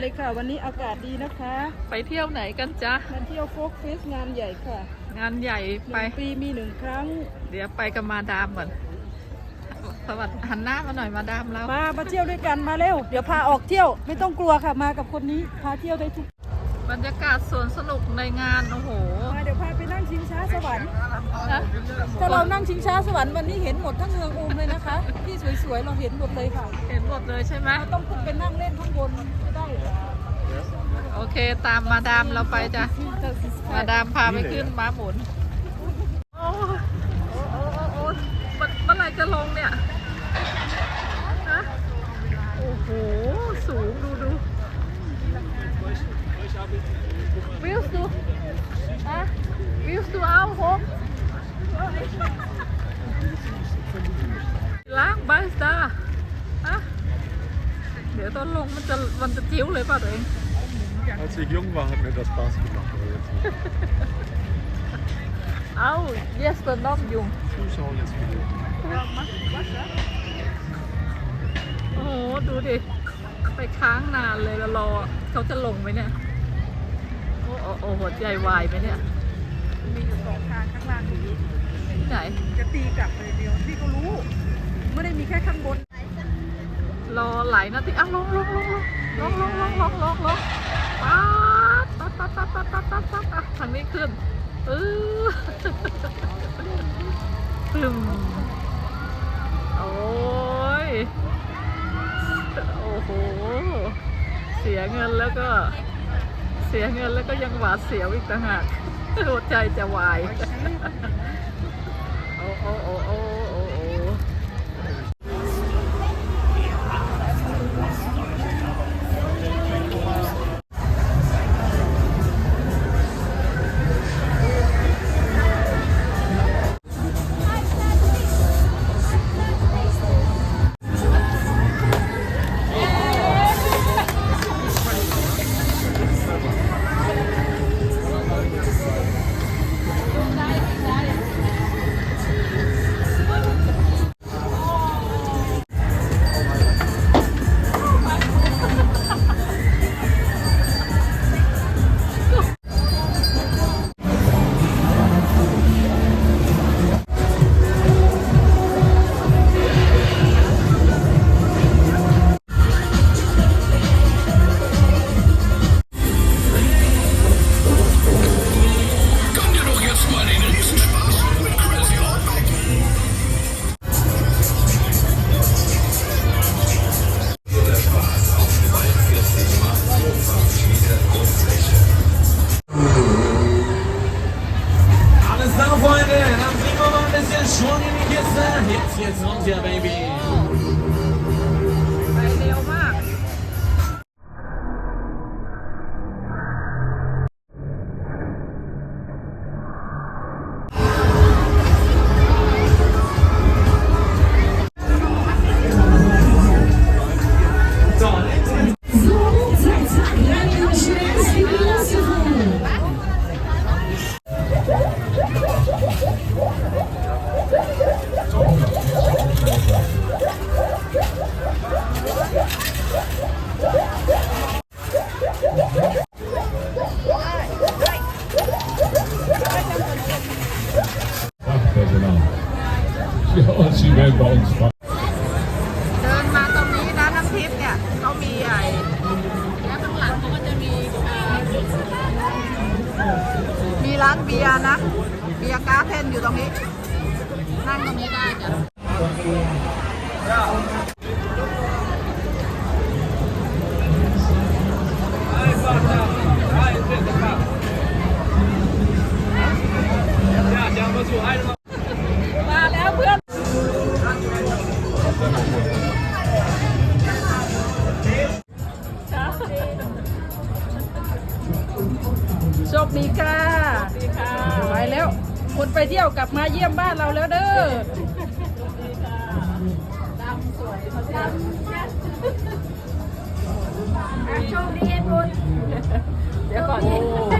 เลยค่ะ วันนี้อากาศดีนะคะ ไปเที่ยวไหนกันจ๊ะมาเที่ยวโฟกเฟสงานใหญ่ค่ะ งานใหญ่หไปนึ่งปีมีหนึ่งครั้งเดี๋ยวไปกับมาดามก่อนสวัสดีหันหน้ามาหน่อยมาดามเรามามาเที่ยวด้วยกันมาเร็ว เดี๋ยวพาออกเที่ยวไม่ต้องกลัวค่ะ มากับคนนี้พาเที่ยวได้ทุกบรรยากาศสวนสนุกในงานโอ้โหมาเดี๋ยวพาไปนั่งชิงช้าสวรรค์นะถ้าเรานั่งชิงช้าสวรรค์วันนี้เห็นหมดทั้งเมืองอูมเลยนะคะ ที่สวยๆเราเห็นหมดเลยค่ะ เห็นหมดเลยใช่ไหม เราต้องขึ้นไปนั่งเล่นข้างบนไม่ได้ โอเคตามมาดามเราไปจ้ะ มาดามพาไปขึ้นม้าหมุน โอ้โอ้โอ้โอ้เมื่อไหรจะลงเนี่ย ฮะ โอ้โห สูงดูดูวิวสูฮะวิวสูเอาหกล้างบายสตาร์ฮะเดี๋ยวตอนลง มันจะมันจะจิ้วเลยป่ะตัวเอง Als ich jung war, hat mir das Spaß gemacht. Aber jetzt nicht. เอ้า yes ตัวนอกยุง Zuschauen ist viel. โอ้โห ดูดิ ไปค้างนานเลยแล้วรอ เขาจะลงไหมเนี่ย โอ้โอ้โอ้หัวใจวายไหมเนี่ยมีอยู่สองทางข้างล่างนี้ที่ไหน จะตีกลับเลยเดียวที่เขารู้ ไม่ได้มีแค่ข้างบนรอไหลายนาทีอะลงลงลงลง ลงลงลงลงลงลงปั๊ดปั๊ดปั๊ดปั๊ดปั๊ดปั๊ดปั๊ดปั๊ดอะทางนี้ขึ้นเออปลึมโอ้ย โอ้โห เสียเงินแล้วก็ เสียเงินแล้วก็ยังหวาดเสียวอีกต่างหากหัวใจจะวาย yes, yeah, baby. เดินมาตรงนี้นะน้ำทิพย์เนี่ยเขามีไอ้แล้วข้างหลังเขาก็จะมีเอ่อมีร้านเบียร์นะ เบียร์กาเทนอยู่ตรงนี้ นั่งตรงนี้ได้จ้ะ อร่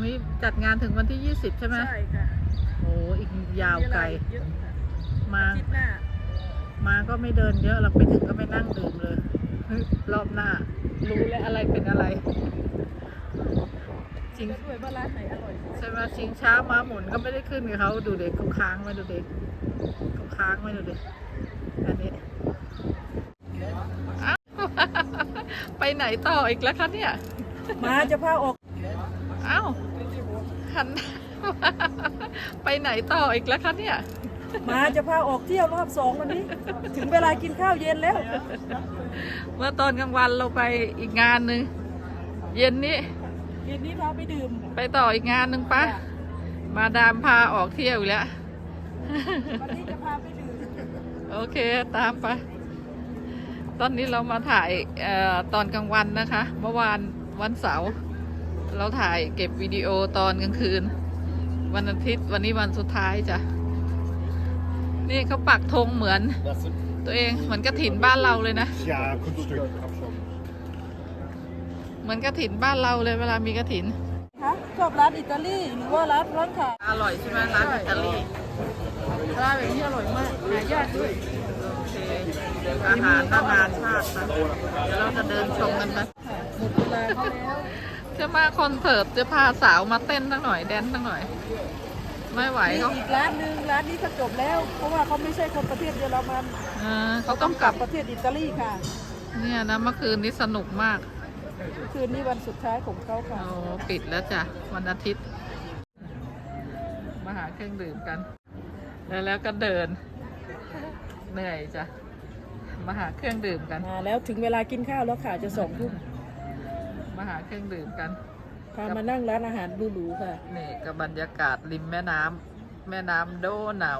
รงนี้จัดงานถึงวันที่ 20 ใช่ไหมใช่ค่ะโอ้อีกยาวไกล มีเวลาอีเยอะค่ะมา อาทิตย์หน้ามาก็ไม่เดินเยอะเราไปถึงก็ไปนั่งดื่มเลยเฮ้ยรอบหน้า รู้แล้วอะไรเป็นอะไร จริงด้วยว่าร้านไหนอร่อยใช่ไหมชิงช้าม้าหมุนก็ไม่ได้ขึ้นกับเขาดูเด็กเขาค้างไว้ดูเด็กเขาค้างไว้ดูเด็กอันนี้อ้าวไปไหนต่ออีกแล้วคะเนี่ย มาจะพาออก อ้าว หัน ไปไหนต่ออีกแล้วคะเนี่ย มาจะพาออกเที่ยวรอบสองวันนี้ ถึงเวลากินข้าวเย็นแล้ว เมื่อตอนกลางวันเราไปอีกงานหนึ่งเย็นนี้เย็นนี้พาไปดื่ม ไปต่ออีกงานหนึ่งปะมาดามพาออกเที่ยวอีกแล้ววันนี้จะพาไปดื่มโอเคตามไป ตอนนี้เรามาถ่ายเอ่อตอนกลางวันนะคะ เมื่อวานวันเสาร์ เราถ่ายเก็บวิดีโอตอนกลางคืน วันอาทิตย์วันนี้วันสุดท้ายจ้ะ นี่เขาปักธงเหมือน ตัวเองเหมือนกระถินบ้านเราเลยนะ Ja, Kunststück. Hab schon. เหมือนกระถินบ้านเราเลยเวลามีกระถินคะชอบร้านอิตาลีหรือว่าร้านร้านขายอร่อยใช่ไหมร้านอิตาลีร้านแบบนี้อร่อยมากหายากด้วยโอเคอาหารนานาชาตินะเดี๋ยวเราจะเดินชมกันนะหมดเวลาเขาแล้ว จะมาคอนเสิร์ตจะพาสาวมาเต้นตั้งหน่อยแดนตั้งหน่อย ไม่ไหวมีเขาอีกร้านหนึ่งร้านนี้ก็จบแล้ว เพราะว่าเขาไม่ใช่คนประเทศเยอรมันเออเขาต้องกลับประเทศอิตาลีค่ะ เนี่ยนะเมื่อคืนนี้สนุกมาก คืนนี้วันสุดท้ายของเขาค่ะโอ้ปิดแล้วจ้ะ วันอาทิตย์ มาหาเครื่องดื่มกัน แล้วแล้วก็เดิน เหนื่อยจ้ะ มาหาเครื่องดื่มกัน มาแล้วถึงเวลากินข้าวแล้วค่ะจะสองทุ่ม มาหาเครื่องดื่มกันพามานั่งร้านอาหารหรูๆค่ะ นี่กับบรรยากาศริมแม่น้ำแม่น้ำโดเหนา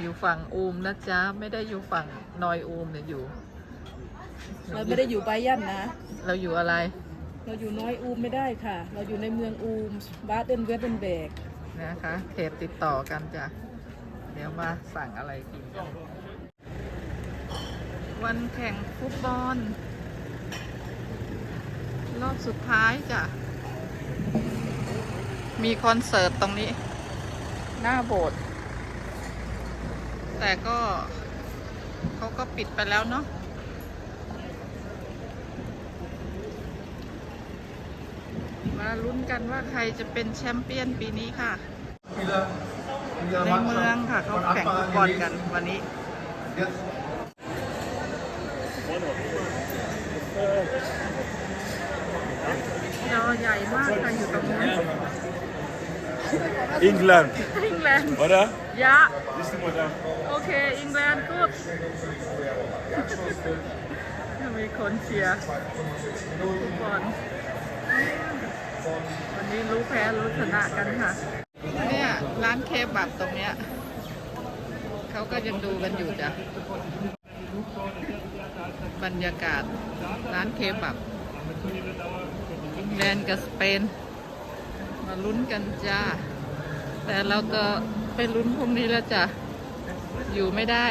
อยู่ฝั่งอูมนะจ๊ะ ไม่ได้อยู่ฝั่งนอยอูมเนี่ยอยู่ เราไม่ได้อยู่ไบยันนะ เราอยู่อะไร เราอยู่น้อยอูมไม่ได้ค่ะ เราอยู่ในเมืองอูมบาเดนเวสเดนเบกนะคะเขตติดต่อกันจ้ะ เดี๋ยวมาสั่งอะไรกินกันวันแข่งฟุตบอล รอบสุดท้ายจ้ะ มีคอนเสิร์ตตรงนี้ หน้าโบสถ์แต่ก็เขาก็ปิดไปแล้วเนาะมาลุ้นกันว่าใครจะเป็นแชมเปี้ยนปีนี้ค่ะ ในเมืองค่ะเขาแข่งฟุตบอลกันวันนี้จอ ใหญ่มากค่ะอยู่ตรงนี้ England, อังกฤษ oder? ยะ Siehst du mal da? โอเคอังกฤษกูดมีคนเชียร์ฟุตบอลวันนี้รู้แพ้รู้ชนะกันค่ะ เนี่ยร้านเคบับตรงเนี้ยเขาก็ยังดูกันอยู่จ้ะ บรรยากาศร้านเคบับ อิงแลนด์กับสเปน มาลุ้นกันจ้า แต่เราจะไปลุ้นพรุ่งนี้แล้วจ้ะ อยู่ไม่ได้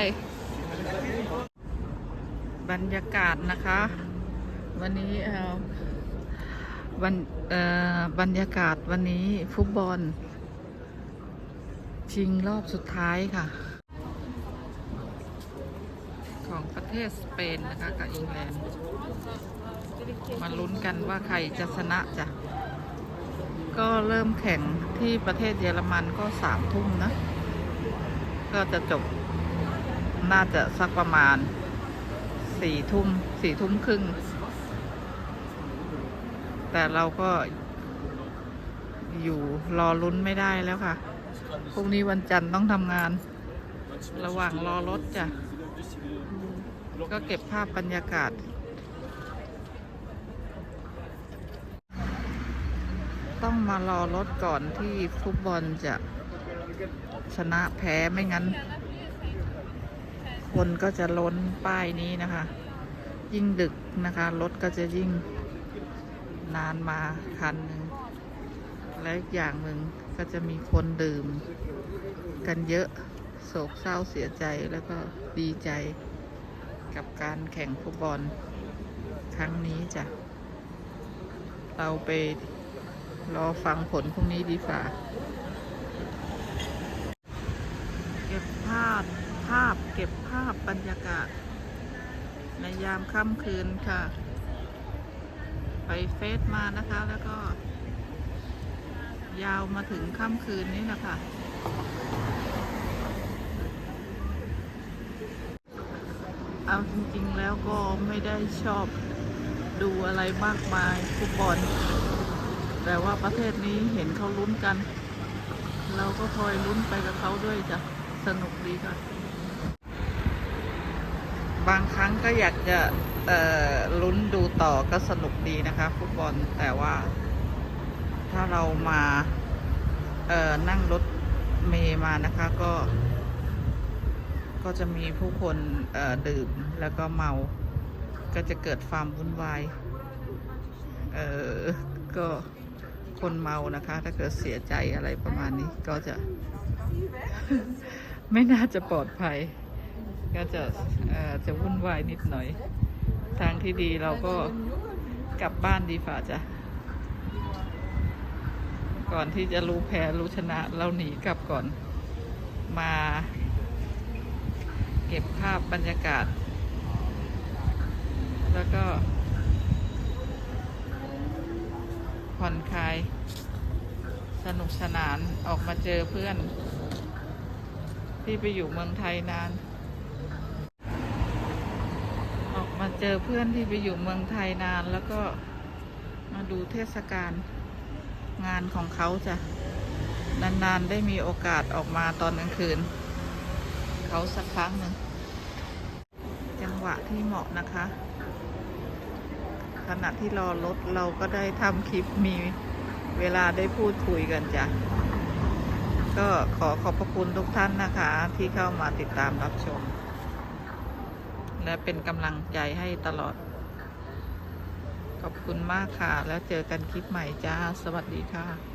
บรรยากาศนะคะ วันนี้เอ่อวันเอ่อบรรยากาศวันนี้ฟุตบอล ชิงรอบสุดท้ายค่ะ ของประเทศสเปนนะคะกับอังกฤษ มาลุ้นกันว่าใครจะชนะจ้ะ ก็เริ่มแข่งที่ประเทศเยอรมันก็สามทุ่มนะ ก็จะจบน่าจะสักประมาณสี่ทุ่มสี่ทุ่มครึ่ง แต่เราก็อยู่รอลุ้นไม่ได้แล้วค่ะ พรุ่งนี้วันจันทร์ต้องทำงาน ระหว่างรอรถจ้ะ ก็เก็บภาพบรรยากาศ ต้องมารอรถก่อนที่ฟุตบอลจะชนะแพ้ไม่งั้น คนก็จะล้นป้ายนี้นะคะ ยิ่งดึกนะคะ รถก็จะยิ่งนานมาคันหนึ่งและอีกอย่างหนึ่งก็จะมีคนดื่ม กันเยอะโศกเศร้าเสียใจแล้วก็ดีใจกับการแข่งฟุตบอลครั้งนี้จ้ะ เราไป รอฟังผลพรุ่งนี้ดีกว่า เก็บภาพภาพเก็บภาพบรรยากาศ ในยามค่ำคืนค่ะ ไปเฟสมานะคะแล้วก็ ยาวมาถึงค่ำคืนนี้นะคะเอาจริงๆแล้วก็ไม่ได้ชอบดูอะไรมากมายฟุตบอล แต่ว่าประเทศนี้เห็นเขาลุ้นกัน เราก็คอยลุ้นไปกับเขาด้วยจ้ะสนุกดีค่ะ บางครั้งก็อยากจะเออลุ้นดูต่อก็สนุกดีนะคะ ฟุตบอลแต่ว่าถ้าเรามานั่งรถเมย์มานะคะก็ ก็จะมีผู้คนเออดื่มแล้วก็เมา ก็จะเกิดความวุ่นวาย เออก็ คนเมานะคะ ถ้าเกิดเสียใจอะไรประมาณนี้ก็จะ ไม่น่าจะปลอดภัย ก็จะจะวุ่นวายนิดหน่อย ทางที่ดีเราก็กลับบ้านดีฝ่าจ้ะ ก่อนที่จะรู้แพ้รู้ชนะเราหนีกลับก่อนมา เก็บภาพบรรยากาศ แล้วก็ ผ่อนคลาย สนุกสนานออกมาเจอเพื่อน ที่ไปอยู่เมืองไทยนาน ออกมาเจอเพื่อนที่ไปอยู่เมืองไทยนาน แล้วก็มาดูเทศกาลงานของเขาจ้ะนานๆได้มีโอกาสออกมาตอนกลางคืน เขาสักครั้งหนึ่งจังหวะที่เหมาะนะคะ ขณะที่รอรถเราก็ได้ทำคลิปมีเวลาได้พูดคุยกันจ้ะ ก็ขอขอบพระคุณทุกท่านนะคะ ที่เข้ามาติดตามรับชม และเป็นกำลังใจให้ตลอด ขอบคุณมากค่ะ แล้วเจอกันคลิปใหม่จ้า สวัสดีค่ะ